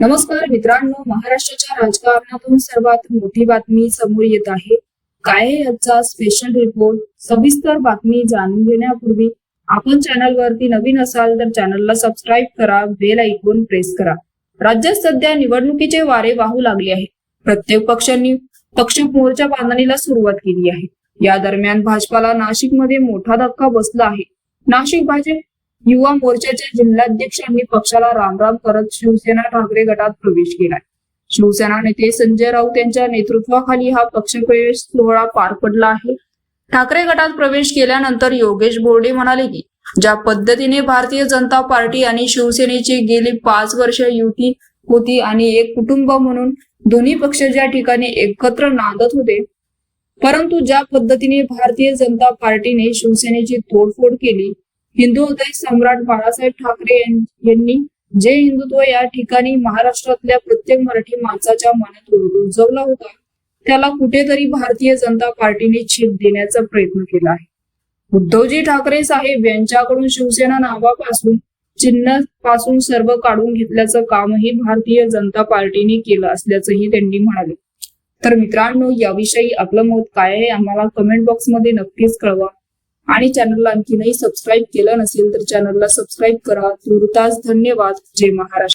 नमस्कार मित्रांनो महाराष्ट्राच्या राजकारणातून सर्वात मोठी बातमी समोर येत आहे. काय आहे याचा स्पेशल रिपोर्ट सविस्तर बातमी जाणून घेण्यापूर्वी आपण चॅनलवरती नवीन असाल तर चॅनलला सबस्क्राईब करा बेल ऐकून प्रेस करा. राज्यात सध्या निवडणुकीचे वारे वाहू लागले आहे प्रत्येक पक्षांनी पक्ष मोर्चा बांधणीला सुरुवात केली आहे. या दरम्यान भाजपाला नाशिकमध्ये मोठा धक्का बसला आहे. नाशिक भाजप युवा मोर्चाच्या जिल्हाध्यक्षांनी पक्षाला रामराम करत शिवसेना ठाकरे गटात प्रवेश केलाय. शिवसेना नेते संजय राऊत यांच्या नेतृत्वाखाली हा पक्षप्रवेश सोहळा पार पडला आहे. ठाकरे गटात प्रवेश केल्यानंतर योगेश बोर्डे म्हणाले की ज्या पद्धतीने भारतीय जनता पार्टी आणि शिवसेनेची गेली पाच वर्ष युती होती आणि एक कुटुंब म्हणून दोन्ही पक्ष ज्या ठिकाणी एकत्र नांदत होते परंतु ज्या पद्धतीने भारतीय जनता पार्टीने शिवसेनेची तोडफोड केली हिंदू हृदय सम्राट बाळासाहेब ठाकरे यांनी जे हिंदुत्व या ठिकाणी महाराष्ट्रातल्या प्रत्येक मराठी माणसाच्या मनात रुजवला होता त्याला कुठेतरी भारतीय जनता पार्टीने छेद देण्याचा प्रयत्न केला आहे. उद्धवजी ठाकरे साहेब यांच्याकडून शिवसेना नावापासून चिन्हपासून सर्व काढून घेतल्याचं कामही भारतीय जनता पार्टीने केलं असल्याचंही त्यांनी म्हणाले. तर मित्रांनो याविषयी आपलं मत काय आहे आम्हाला कमेंट बॉक्समध्ये नक्कीच कळवा. आणि चॅनलला आणखीनही सबस्क्राईब केलं नसेल तर चॅनलला सबस्क्राईब करा. तुर्तास धन्यवाद. जय महाराष्ट्र.